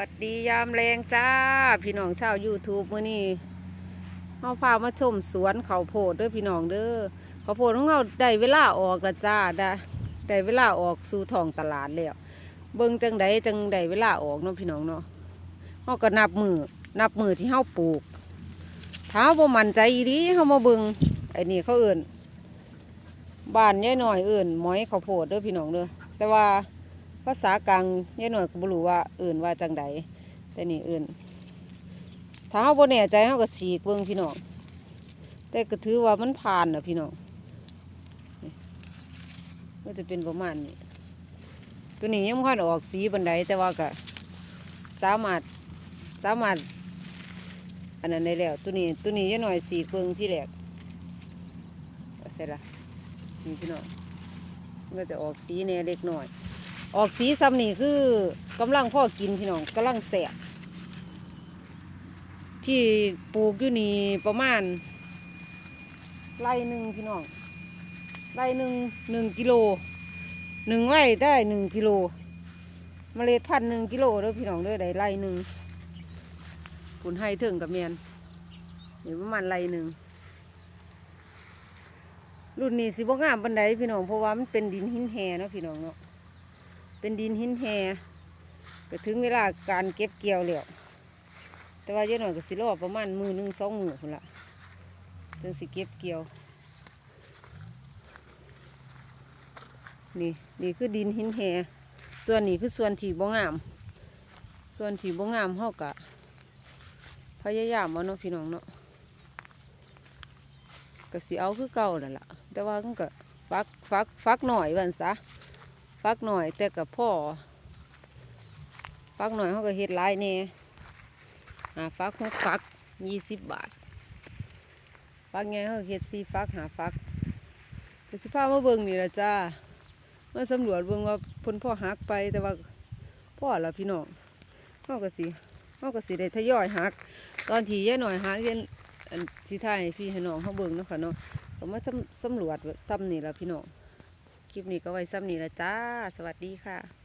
วัสดียามแรงจ้า พี่น้องชาว YouTube มื้อนี้เฮาพามาชมสวนเขาโพดเด้อพี่น้องเด้อขาโพดของเราได้เวลาออกล้วจ้าได้ได้เวลาออกสู่ท้องตลาดแล้วเบิ่งจังใดจังได้เวลาออกเนาะพี่น้องเนาะเฮาก็นับมือนับมือที่เฮาปลูกถ้าบ่มั่นใจอีเฮามาเบิ่งไอ้นี่เขาเอิ้นบ้านยายน้อยเอิ้นหมอยข้าวโพดเด้อพี่น้องเด้อแต่ว่า ภาษากลางยายหน่อยก็บ่รู้ว่าเอื่นว่าจังใดแต่นี่เอื่นถ้าเฮาบ่แน่ใจเฮาก็ฉีกเบิ่งพี่น้องแต่ก็ถือว่ามันผ่านน่ะพี่น้องก็จะเป็นประมาณนี้ตัวนี้ยังบ่ทันออกสีบันไดแต่ว่าก็สามารถสามารถอันนั้นได้แล้วตัวนี้ตัวนี้ยายหน่อยสีเบิ่งที่แรกเอาเสร็จละนี่พี่น้องมันก็จะออกสีแน่เล็กหน้อย ออกสีซ้ำนี่คือกำลังพ่อกินพี่น้องกำลังแสบที่ปลูกอยู่นี่ประมาณไร่หนึ่งพี่น้องไร่หนึ่งหนึ่งกิโลหนึ่งไร่ได้หนึ่งกิโลเมล็ดพันหนึ่งกิโลเด้อพี่น้องเด้อได้ไร่หนึ่งคุณให้ถึงกับเมียนนี่ประมาณไร่หนึ่งรุ่นนี้สิบ่งามบันไดพี่น้องเพราะว่ามันเป็นดินหินแห่เนาะพี่น้องเนาะ เป็นดินหินแห่ก็ถึงเวลาการเก็บเกี่ยวแล้วแต่ว่าเยอะหน่อยก็สิรอประมาณมือหนึ่งสองมือคนละจึงสิเก็บเกี่ยว นี่นี่คือดินหินแห่ส่วนนี้คือส่วนที่บ่งาม ส่วนที่บ่งามเฮากะพยายามเอาเนาะพี่น้องเนาะก็สิเอาคือเก่านั่นล่ะแต่ว่ามันก็ฟักฟักฟักหน่อยวันซะ ฟักหน่อยแต่กับพ่อฟักหน่อยเขาก็เฮ็ดหลายแน่หาฟักหกฟักยี่สิบบาทฟักไงเขาเฮ็ดสี่ฟักหาฟักก็สิพามาเบิ่งนี่ละจ้ามาสำรวจเบิ่งว่าพ่นพ่อหักไปแต่ว่าพ่อละพี่น้องเขาก็สิเขาก็สิได้ทยอยหัก ตอนที่ยายหน่อยหักเยนอันสิถ่ายพี่ให้น้องเขาเบิ่งเนาะค่ะเนาะก็มาสำสำรวจซ้ำนี่ละพี่น้อง คลิปนี้ก็ไว้ซ้ำนี้ละจ้า สวัสดีค่ะ